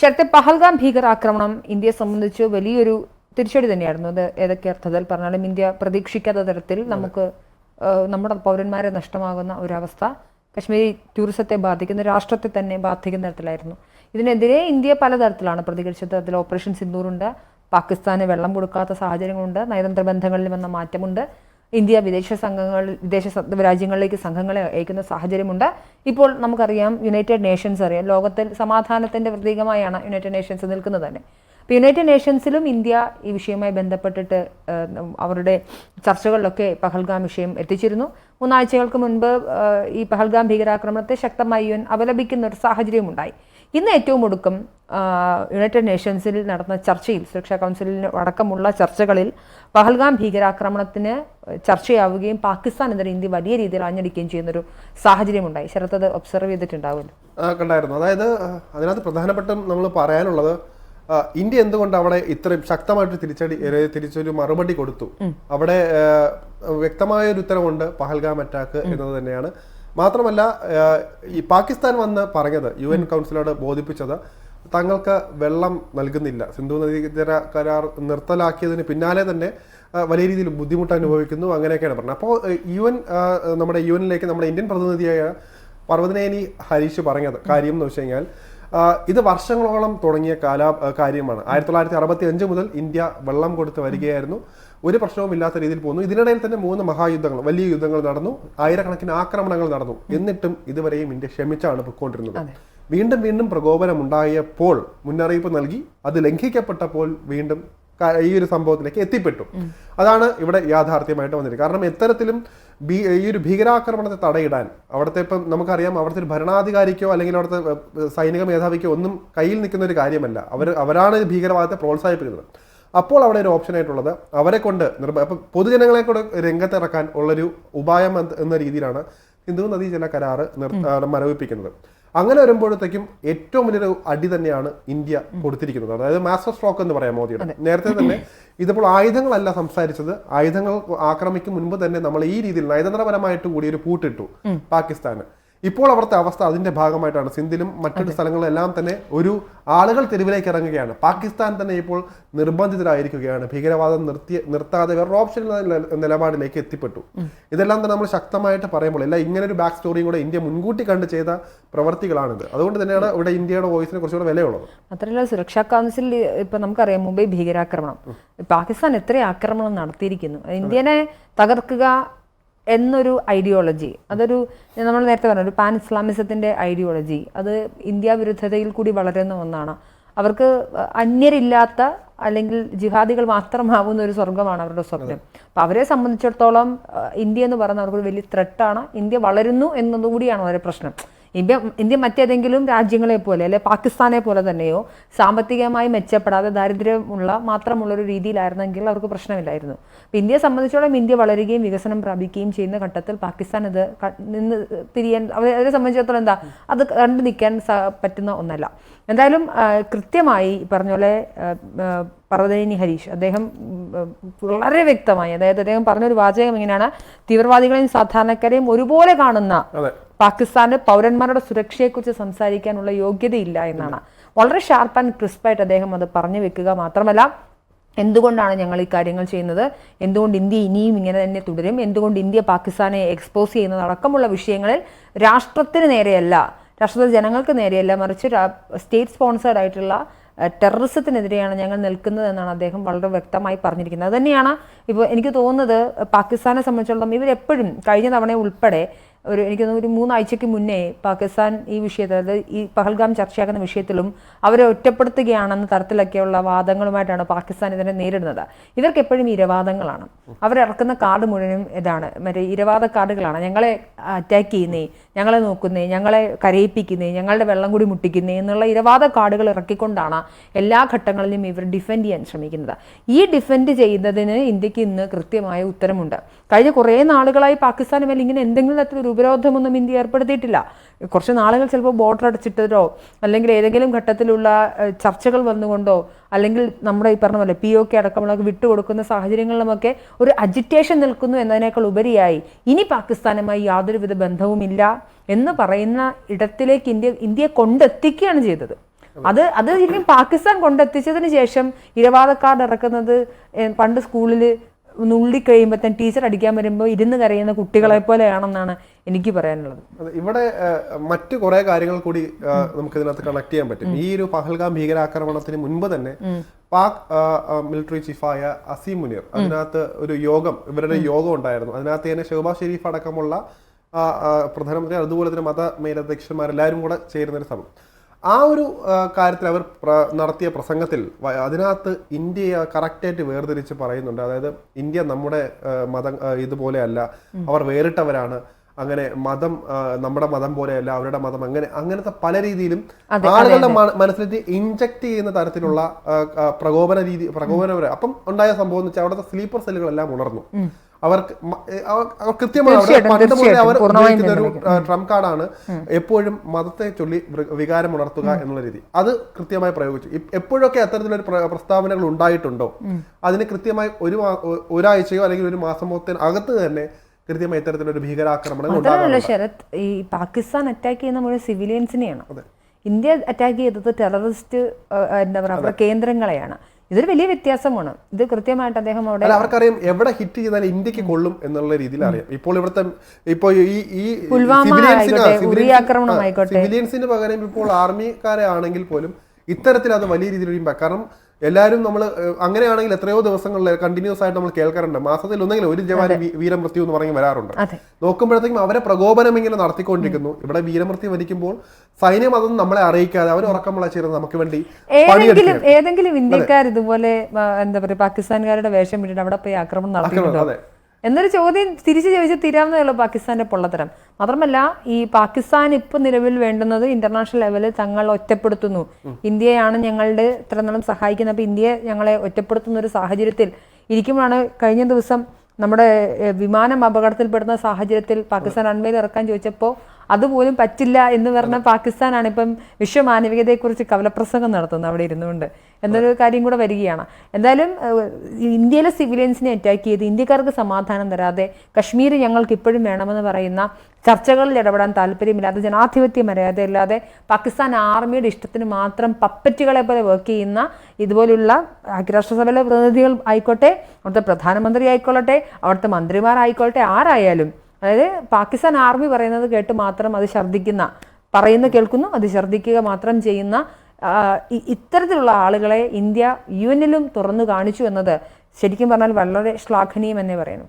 ശരത്തെ പഹൽഗാം ഭീകരാക്രമണം ഇന്ത്യയെ സംബന്ധിച്ച് വലിയൊരു തിരിച്ചടി തന്നെയായിരുന്നു. അത് ഏതൊക്കെ അർത്ഥത്തിൽ പറഞ്ഞാലും ഇന്ത്യ പ്രതീക്ഷിക്കാത്ത തരത്തിൽ നമുക്ക് നമ്മുടെ പൗരന്മാരെ നഷ്ടമാകുന്ന ഒരവസ്ഥ കശ്മീരി ടൂറിസത്തെ ബാധിക്കുന്ന രാഷ്ട്രത്തെ തന്നെ ബാധിക്കുന്ന തരത്തിലായിരുന്നു. ഇതിനെതിരെ ഇന്ത്യ പലതരത്തിലാണ് പ്രതികരിച്ചത്. അതിൽ ഓപ്പറേഷൻ സിന്ദൂറുണ്ട് പാകിസ്ഥാന് വെള്ളം കൊടുക്കാത്ത സാഹചര്യങ്ങളുണ്ട് നയതന്ത്ര ബന്ധങ്ങളിൽ വന്ന മാറ്റമുണ്ട്. ഇന്ത്യ വിദേശ സംഘങ്ങൾ വിദേശ രാജ്യങ്ങളിലേക്ക് സംഘങ്ങളെ അയക്കുന്ന സാഹചര്യമുണ്ട്. ഇപ്പോൾ നമുക്കറിയാം യുണൈറ്റഡ് നേഷൻസ് അറിയാം. ലോകത്തിൽ സമാധാനത്തിന്റെ പ്രതീകമായാണ് യുണൈറ്റഡ് നേഷൻസ് നിൽക്കുന്നത് തന്നെ. അപ്പോൾ യുണൈറ്റഡ് നേഷൻസിലും ഇന്ത്യ ഈ വിഷയവുമായി ബന്ധപ്പെട്ടിട്ട് അവരുടെ ചർച്ചകളിലൊക്കെ പഹൽഗാം വിഷയം എത്തിച്ചിരുന്നു. മൂന്നാഴ്ചകൾക്ക് മുൻപ് ഈ പഹൽഗാം ഭീകരാക്രമണത്തെ ശക്തമായി യു അപലപിക്കുന്ന ഒരു സാഹചര്യമുണ്ടായി ഇന്ന് ഏറ്റവും ഒടുക്കം യുണൈറ്റഡ് നേഷൻസിൽ നടന്ന ചർച്ചയിൽ സുരക്ഷാ കൗൺസിലിന് അടക്കമുള്ള ചർച്ചകളിൽ പഹൽഗാം ഭീകരാക്രമണത്തിന് ചർച്ചയാവുകയും പാകിസ്ഥാനെതിരെ ഇന്ത്യ വലിയ രീതിയിൽ ആഞ്ഞടിക്കുകയും ചെയ്യുന്നൊരു സാഹചര്യമുണ്ടായി. ശരത് അത് ഒബ്സർവ് ചെയ്തിട്ടുണ്ടാവുമല്ലോ? കണ്ടായിരുന്നു. അതായത് അതിനകത്ത് പ്രധാനപ്പെട്ടും നമ്മൾ പറയാനുള്ളത് ഇന്ത്യ എന്തുകൊണ്ട് അവിടെ ഇത്രയും ശക്തമായിട്ട് തിരിച്ചടി തിരിച്ചൊരു മറുപടി കൊടുത്തു? അവിടെ വ്യക്തമായ ഒരു ഉത്തരവുണ്ട് പഹൽഗാം അറ്റാക്ക് എന്നത് തന്നെയാണ്. മാത്രമല്ല ഈ പാകിസ്ഥാൻ വന്ന് പറഞ്ഞത് യു എൻ കൗൺസിലോട് ബോധിപ്പിച്ചത് തങ്ങൾക്ക് വെള്ളം നൽകുന്നില്ല. സിന്ധു നദീതര കരാർ നിർത്തലാക്കിയതിന് പിന്നാലെ തന്നെ വലിയ രീതിയിൽ ബുദ്ധിമുട്ട് അനുഭവിക്കുന്നു അങ്ങനെയൊക്കെയാണ് പറഞ്ഞത്. അപ്പോൾ യു എൻ നമ്മുടെ യു എനിലേക്ക് നമ്മുടെ ഇന്ത്യൻ പ്രതിനിധിയായ പർവതനേനി ഹരീഷ് പറഞ്ഞത് കാര്യം എന്ന് വെച്ച് കഴിഞ്ഞാൽ ഇത് വർഷങ്ങളോളം തുടങ്ങിയ കാല കാര്യമാണ്. ആയിരത്തി തൊള്ളായിരത്തി അറുപത്തി അഞ്ച് മുതൽ ഇന്ത്യ വെള്ളം കൊടുത്ത് വരികയായിരുന്നു. ഒരു പ്രശ്നവും ഇല്ലാത്ത രീതിയിൽ പോകുന്നു. ഇതിനിടയിൽ തന്നെ മൂന്ന് മഹായുദ്ധങ്ങൾ വലിയ യുദ്ധങ്ങൾ നടന്നു. ആയിരക്കണക്കിന് ആക്രമണങ്ങൾ നടന്നു. എന്നിട്ടും ഇതുവരെയും ഇന്ത്യ ക്ഷമിച്ചാണ് പൊയ്ക്കൊണ്ടിരുന്നത്. വീണ്ടും വീണ്ടും പ്രകോപനം ഉണ്ടായപ്പോൾ മുന്നറിയിപ്പ് നൽകി. അത് ലംഘിക്കപ്പെട്ടപ്പോൾ വീണ്ടും ഈ ഒരു സംഭവത്തിലേക്ക് എത്തിപ്പെട്ടു. അതാണ് ഇവിടെ യാഥാർത്ഥ്യമായിട്ട് വന്നിരിക്കുന്നത്. കാരണം എത്തരത്തിലും ഈ ഒരു ഭീകരാക്രമണത്തെ തടയിടാൻ. അവിടുത്തെ ഇപ്പം നമുക്കറിയാം അവിടുത്തെ ഒരു ഭരണാധികാരിക്കോ അല്ലെങ്കിൽ അവിടുത്തെ സൈനിക മേധാവിക്കോ ഒന്നും കയ്യിൽ നിൽക്കുന്ന ഒരു കാര്യമല്ല. അവർ അവരാണ് ഭീകരവാദത്തെ പ്രോത്സാഹിപ്പിക്കുന്നത്. അപ്പോൾ അവിടെ ഒരു ഓപ്ഷൻ ആയിട്ടുള്ളത് അവരെ കൊണ്ട് നിർഭ അപ്പം പൊതുജനങ്ങളെ കൂടെ രംഗത്തിറക്കാൻ ഉള്ളൊരു ഉപായം എന്ന- എന്ന രീതിയിലാണ് ഹിന്ദു നദീജല കരാറ് നിർ മരവിപ്പിക്കുന്നത്. അങ്ങനെ വരുമ്പോഴത്തേക്കും ഏറ്റവും വലിയൊരു അടി തന്നെയാണ് ഇന്ത്യ കൊടുത്തിരിക്കുന്നത്. അതായത് മാസ്റ്റർ സ്ട്രോക്ക് എന്ന് പറയാം മോദിയുടെ. നേരത്തെ തന്നെ ഇതിപ്പോൾ ആയുധങ്ങളല്ല സംസാരിച്ചത്. ആയുധങ്ങൾ ആക്രമിക്കും മുൻപ് തന്നെ നമ്മൾ ഈ രീതിയിൽ നയതന്ത്രപരമായിട്ട് കൂടി ഒരു പൂട്ടിട്ടു പാകിസ്ഥാന്. ഇപ്പോൾ അവിടുത്തെ അവസ്ഥ അതിന്റെ ഭാഗമായിട്ടാണ്. സിന്ധിലും മറ്റൊരു സ്ഥലങ്ങളിലെല്ലാം തന്നെ ഒരു ആളുകൾ തെരുവിലേക്ക് ഇറങ്ങുകയാണ്. പാകിസ്ഥാൻ തന്നെ ഇപ്പോൾ നിർബന്ധിതരായിരിക്കുകയാണ്. ഭീകരവാദം നിർത്തി നിർത്താതെ വേറൊരു ഓപ്ഷൻ നിലപാടിലേക്ക് എത്തിപ്പെട്ടു. ഇതെല്ലാം തന്നെ നമ്മൾ ശക്തമായിട്ട് പറയുമ്പോൾ എല്ലാം ഇങ്ങനെ ഒരു ബാക്ക് സ്റ്റോറിയും കൂടെ ഇന്ത്യ മുൻകൂട്ടി കണ്ട് ചെയ്ത പ്രവർത്തികളാണിത്. അതുകൊണ്ട് തന്നെയാണ് ഇവിടെ ഇന്ത്യയുടെ വോയിസിനെ കുറച്ചുകൂടെ വിലയുള്ളത്. മാത്രമല്ല സുരക്ഷാ കൗൺസിൽ ഇപ്പൊ നമുക്കറിയാം മുംബൈ ഭീകരാക്രമണം. പാകിസ്ഥാൻ എത്ര ആക്രമണം നടത്തിയിരിക്കുന്നു ഇന്ത്യനെ തകർക്കുക എന്നൊരു ഐഡിയോളജി അതൊരു നമ്മൾ നേരത്തെ പറഞ്ഞ ഒരു പാൻ ഇസ്ലാമിസത്തിന്റെ ഐഡിയോളജി അത് ഇന്ത്യ വിരുദ്ധതയിൽ കൂടി വളരുന്ന ഒന്നാണ്. അവർക്ക് അന്യരില്ലാത്ത അല്ലെങ്കിൽ ജിഹാദികൾ മാത്രമാവുന്ന ഒരു സ്വർഗമാണ് അവരുടെ സ്വപ്നം. അപ്പൊ അവരെ സംബന്ധിച്ചിടത്തോളം ഇന്ത്യ എന്ന് പറയുന്ന അവർക്ക് വലിയ ത്രെട്ടാണ് ഇന്ത്യ വളരുന്നു എന്നതുകൂടിയാണ് അവരുടെ പ്രശ്നം. ഇന്ത്യ ഇന്ത്യ മറ്റേതെങ്കിലും രാജ്യങ്ങളെ പോലെ അല്ലെ പാകിസ്ഥാനെ പോലെ തന്നെയോ സാമ്പത്തികമായി മെച്ചപ്പെടാതെ ദാരിദ്ര്യമുള്ള മാത്രമുള്ളൊരു രീതിയിലായിരുന്നെങ്കിൽ അവർക്ക് പ്രശ്നമില്ലായിരുന്നു. അപ്പം ഇന്ത്യയെ സംബന്ധിച്ചോളം ഇന്ത്യ വളരുകയും വികസനം പ്രാപിക്കുകയും ചെയ്യുന്ന ഘട്ടത്തിൽ പാകിസ്ഥാൻ അത് നിന്ന് തിരിയാൻ അവരെ സംബന്ധിച്ചിടത്തോളം എന്താ അത് കണ്ടു നിൽക്കാൻ പറ്റുന്ന ഒന്നല്ല. എന്തായാലും കൃത്യമായി പറഞ്ഞ പോലെ ഹരീഷ് അദ്ദേഹം വളരെ വ്യക്തമായി അതായത് അദ്ദേഹം പറഞ്ഞൊരു വാചകം ഇങ്ങനെയാണ് തീവ്രവാദികളെയും സാധാരണക്കാരെയും ഒരുപോലെ കാണുന്ന അതെ പാകിസ്ഥാന്റെ പൗരന്മാരുടെ സുരക്ഷയെക്കുറിച്ച് സംസാരിക്കാനുള്ള യോഗ്യതയില്ല എന്നാണ്. വളരെ ഷാർപ്പ് ആൻഡ് ക്രിസ്പായിട്ട് അദ്ദേഹം അത് പറഞ്ഞു വെക്കുക മാത്രമല്ല എന്തുകൊണ്ടാണ് ഞങ്ങൾ ഈ കാര്യങ്ങൾ ചെയ്യുന്നത്? എന്തുകൊണ്ട് ഇന്ത്യ ഇനിയും ഇങ്ങനെ തന്നെ തുടരും? എന്തുകൊണ്ട് ഇന്ത്യ പാകിസ്ഥാനെ എക്സ്പോസ് ചെയ്യുന്നത് അടക്കമുള്ള വിഷയങ്ങളിൽ രാഷ്ട്രത്തിന് നേരെയല്ല രാഷ്ട്രത്തിലെ ജനങ്ങൾക്ക് നേരെയല്ല മറിച്ച് സ്റ്റേറ്റ് സ്പോൺസേഡ് ആയിട്ടുള്ള ടെററിസത്തിനെതിരെയാണ് ഞങ്ങൾ നിൽക്കുന്നത് എന്നാണ് അദ്ദേഹം വളരെ വ്യക്തമായി പറഞ്ഞിരിക്കുന്നത്. അത് തന്നെയാണ് ഇപ്പോൾ എനിക്ക് തോന്നുന്നത് പാകിസ്ഥാനെ സംബന്ധിച്ചിടത്തോളം ഇവരെപ്പോഴും കഴിഞ്ഞ തവണ ഉൾപ്പെടെ ഒരു എനിക്ക് തോന്നുന്നു ഒരു മൂന്നാഴ്ചയ്ക്ക് മുന്നേ പാകിസ്ഥാൻ ഈ വിഷയത്തിൽ അതായത് ഈ പഹൽഗാം ചർച്ചയാക്കുന്ന വിഷയത്തിലും അവരെ ഒറ്റപ്പെടുത്തുകയാണെന്ന തരത്തിലൊക്കെയുള്ള വാദങ്ങളുമായിട്ടാണ് പാകിസ്ഥാൻ ഇതിനെ നേരിടുന്നത്. ഇവർക്ക് എപ്പോഴും ഇരവാദങ്ങളാണ്. അവരിറക്കുന്ന കാർഡ് മുഴുവനും ഇതാണ്. മറ്റേ ഇരവാദ കാർഡുകളാണ്. ഞങ്ങളെ അറ്റാക്ക് ചെയ്യുന്നേ ഞങ്ങളെ നോക്കുന്നേ ഞങ്ങളെ കരയിപ്പിക്കുന്നേ ഞങ്ങളുടെ വെള്ളം കൂടി മുട്ടിക്കുന്നേ എന്നുള്ള ഇരവാദ കാർഡുകൾ ഇറക്കിക്കൊണ്ടാണ് എല്ലാ ഘട്ടങ്ങളിലും ഇവർ ഡിഫെൻഡ് ചെയ്യാൻ ശ്രമിക്കുന്നത്. ഈ ഡിഫെൻഡ് ചെയ്യുന്നതിന് ഇന്ത്യയ്ക്ക് ഇന്ന് കൃത്യമായ ഉത്തരമുണ്ട്. കഴിഞ്ഞ കുറേ നാളുകളായി പാകിസ്ഥാന് മേലെ ഇങ്ങനെ എന്തെങ്കിലും തരത്തിലൊരു ഉപരോധമൊന്നും ഇന്ത്യ ഏർപ്പെടുത്തിയിട്ടില്ല. കുറച്ച് നാളുകൾ ചിലപ്പോൾ ബോർഡർ അടച്ചിട്ടതോ അല്ലെങ്കിൽ ഏതെങ്കിലും ഘട്ടത്തിലുള്ള ചർച്ചകൾ വന്നുകൊണ്ടോ അല്ലെങ്കിൽ നമ്മുടെ ഈ പറഞ്ഞ പോലെ പി ഒ കെ അടക്കമുള്ള വിട്ടുകൊടുക്കുന്ന സാഹചര്യങ്ങളിലുമൊക്കെ ഒരു അജിറ്റേഷൻ നിൽക്കുന്നു എന്നതിനേക്കാൾ ഉപരിയായി ഇനി പാകിസ്ഥാനുമായി യാതൊരുവിധ ബന്ധവുമില്ല എന്ന് പറയുന്ന ഇടത്തിലേക്ക് ഇന്ത്യ ഇന്ത്യയെ കൊണ്ടെത്തിക്കുകയാണ് ചെയ്തത്. അത് അത് ശരിക്കും പാകിസ്ഥാൻ കൊണ്ടെത്തിച്ചതിന് ശേഷം ഇരവാദക്കാർഡ് ഇറക്കുന്നത് പണ്ട് സ്കൂളിൽ നുള്ളി കഴിയുമ്പോൾ തന്നെ ടീച്ചർ അടിക്കാൻ വരുമ്പോൾ ഇരുന്ന് കരയുന്ന കുട്ടികളെ പോലെയാണെന്നാണ് എനിക്ക് പറയാനുള്ളത്. ഇവിടെ മറ്റ് കുറെ കാര്യങ്ങൾ കൂടി നമുക്ക് ഇതിനകത്ത് കണക്ട് ചെയ്യാൻ പറ്റും. ഈ ഒരു പഹൽഗാം ഭീകരാക്രമണത്തിന് മുൻപ് തന്നെ പാക് മിലിറ്ററി ചീഫായ അസീം മുനീർ അതിനകത്ത് ഒരു യോഗം ഇവരുടെ യോഗം ഉണ്ടായിരുന്നു. അതിനകത്ത് തന്നെ ഷെഹബാസ് ഷെരീഫ് അടക്കമുള്ള പ്രധാനമന്ത്രി അതുപോലെ തന്നെ മത മേലധ്യക്ഷന്മാരെല്ലാവരും കൂടെ ചേരുന്ന ഒരു സഭ ആ ഒരു കാര്യത്തിൽ അവർ നടത്തിയ പ്രസംഗത്തിൽ അതിനകത്ത് ഇന്ത്യയെ കറക്റ്റായിട്ട് വേർതിരിച്ച് പറയുന്നുണ്ട്. അതായത് ഇന്ത്യ നമ്മുടെ മതം ഇതുപോലെയല്ല. അവർ വേറിട്ടവരാണ്. അങ്ങനെ മതം നമ്മുടെ മതം പോലെയല്ല അവരുടെ മതം അങ്ങനെ അങ്ങനത്തെ പല രീതിയിലും ആളുകളുടെ മനസ്സിലേക്ക് ഇൻജക്ട് ചെയ്യുന്ന തരത്തിലുള്ള പ്രകോപന രീതി പ്രകോപനപര അപ്പം ഉണ്ടായ സംഭവം എന്ന് വെച്ചാൽ അവിടുത്തെ സ്ലീപ്പർ സെല്ലുകളെല്ലാം ഉണർന്നു. അവർക്ക് കൃത്യമായി പണ്ട് മുതലേ അവർ ഉപയോഗിക്കുന്ന ഒരു ട്രംപ് കാർഡാണ് എപ്പോഴും മതത്തെ ചൊല്ലി വികാരം ഉണർത്തുക എന്നുള്ള രീതി. അത് കൃത്യമായി പ്രയോഗിച്ചു. എപ്പോഴൊക്കെ അത്തരത്തിലൊരു പ്രസ്താവനകൾ ഉണ്ടായിട്ടുണ്ടോ അതിന് കൃത്യമായി ഒരു ഒരാഴ്ചയോ അല്ലെങ്കിൽ ഒരു മാസമോത്തിന് അകത്ത് തന്നെ കൃത്യമായി ഇത്തരത്തിലൊരു ഭീകരാക്രമണം ശരത് ഈ പാകിസ്ഥാൻ അറ്റാക്ക് ചെയ്യുന്ന മുഴുവൻ സിവിലിയൻസിനെയാണ് ഇന്ത്യ അറ്റാക്ക് ചെയ്തത് ടെററിസ്റ്റ് എന്താ പറയുക കേന്ദ്രങ്ങളെയാണ് ഇതൊരു വലിയ വ്യത്യാസമാണ്. ഇത് കൃത്യമായിട്ട് അദ്ദേഹം അവിടെ അവർക്കറിയാം എവിടെ ഹിറ്റ് ചെയ്താൽ ഇന്ത്യയ്ക്ക് കൊള്ളും എന്നുള്ള രീതിയിൽ അറിയാം. ഇപ്പോൾ ഇവിടുത്തെ ഇപ്പോൾ ഈ ഈ. സിവിലിയൻസിന് പകരം ഇപ്പോൾ ആർമിക്കാരെ ആണെങ്കിൽ പോലും ഇത്തരത്തിൽ അത് വലിയ രീതിയിൽ ഇമ്പാക്ട് കാരണം എല്ലാവരും നമ്മൾ അങ്ങനെയാണെങ്കിൽ എത്രയോ ദിവസങ്ങളിൽ കണ്ടിന്യൂസ് ആയിട്ട് നമ്മൾ കേൾക്കാറുണ്ട്. മാസത്തിൽ ഒന്നെങ്കിലും ഒരു ജവാൻ വീരമൃത്യു എന്ന് പറഞ്ഞ് വരാറുണ്ട്. നോക്കുമ്പോഴത്തേക്കും അവരെ പ്രകോപനം ഇങ്ങനെ നടത്തിക്കൊണ്ടിരിക്കുന്നു. ഇവിടെ വീരമൃത്യു വരിക്കുമ്പോൾ സൈന്യം അതൊന്നും നമ്മളെ അറിയിക്കാതെ അവർ ഉറക്കം വിളച്ചിരുന്ന് നമുക്ക് വേണ്ടി ഏതെങ്കിലും ഏതെങ്കിലും ഇന്ത്യക്കാർ ഇതുപോലെ എന്താ പറയുക പാകിസ്ഥാൻകാരുടെ വേഷം വിട്ടിട്ട് അവിടെ പോയി ആക്രമണം നടത്തിയിട്ടുണ്ടോ? അതെ. എന്നൊരു ചോദ്യം തിരിച്ചു ചോദിച്ച് തീരാവുന്നതേ ഉള്ളൂ പാകിസ്ഥാന്റെ പൊള്ളത്തരം. മാത്രമല്ല ഈ പാകിസ്ഥാൻ ഇപ്പൊ നിലവിൽ വേണ്ടുന്നത് ഇന്റർനാഷണൽ ലെവലിൽ തങ്ങൾ ഒറ്റപ്പെടുത്തുന്നു. ഇന്ത്യയാണ് ഞങ്ങളുടെ ഇത്ര നാളും സഹായിക്കുന്നത്. അപ്പൊ ഇന്ത്യയെ ഞങ്ങളെ ഒറ്റപ്പെടുത്തുന്ന ഒരു സാഹചര്യത്തിൽ ഇരിക്കുമ്പോഴാണ് കഴിഞ്ഞ ദിവസം നമ്മുടെ വിമാനം അപകടത്തിൽപ്പെടുന്ന സാഹചര്യത്തിൽ പാകിസ്ഥാൻ റൺവേയിൽ ഇറക്കാൻ ചോദിച്ചപ്പോൾ അതുപോലും പറ്റില്ല എന്ന് പറഞ്ഞ പാകിസ്ഥാനാണ് ഇപ്പം വിശ്വമാനവികതയെക്കുറിച്ച് കവലപ്രസംഗം നടത്തുന്നത് അവിടെ ഇരുന്നുകൊണ്ട്. എന്നൊരു കാര്യം കൂടെ വരികയാണ്. എന്തായാലും ഇന്ത്യയിലെ സിവിലിയൻസിനെ അറ്റാക്ക് ചെയ്ത് ഇന്ത്യക്കാർക്ക് സമാധാനം തരാതെ കശ്മീർ ഞങ്ങൾക്ക് ഇപ്പോഴും വേണമെന്ന് പറയുന്ന ചർച്ചകളിൽ ഇടപെടാൻ താല്പര്യമില്ലാതെ ജനാധിപത്യ മര്യാദയില്ലാതെ പാകിസ്ഥാൻ ആർമിയുടെ ഇഷ്ടത്തിന് മാത്രം പപ്പറ്റുകളെ പോലെ വർക്ക് ചെയ്യുന്ന ഇതുപോലുള്ള ഐക്യരാഷ്ട്രസഭയിലെ പ്രതിനിധികൾ ആയിക്കോട്ടെ അവിടുത്തെ പ്രധാനമന്ത്രി ആയിക്കൊള്ളട്ടെ അവിടുത്തെ മന്ത്രിമാരായിക്കോട്ടെ ആരായാലും അതായത് പാകിസ്ഥാൻ ആർമി പറയുന്നത് കേട്ട് മാത്രം അത് ഛർദ്ദിക്കുന്ന പറയുന്ന കേൾക്കുന്നു അത് ഛർദ്ദിക്കുക മാത്രം ചെയ്യുന്ന ഇത്തരത്തിലുള്ള ആളുകളെ ഇന്ത്യ യു എന്നിലും തുറന്നു കാണിച്ചു എന്നത് ശരിക്കും പറഞ്ഞാൽ വളരെ ശ്ലാഘനീയം എന്നേ പറയുന്നു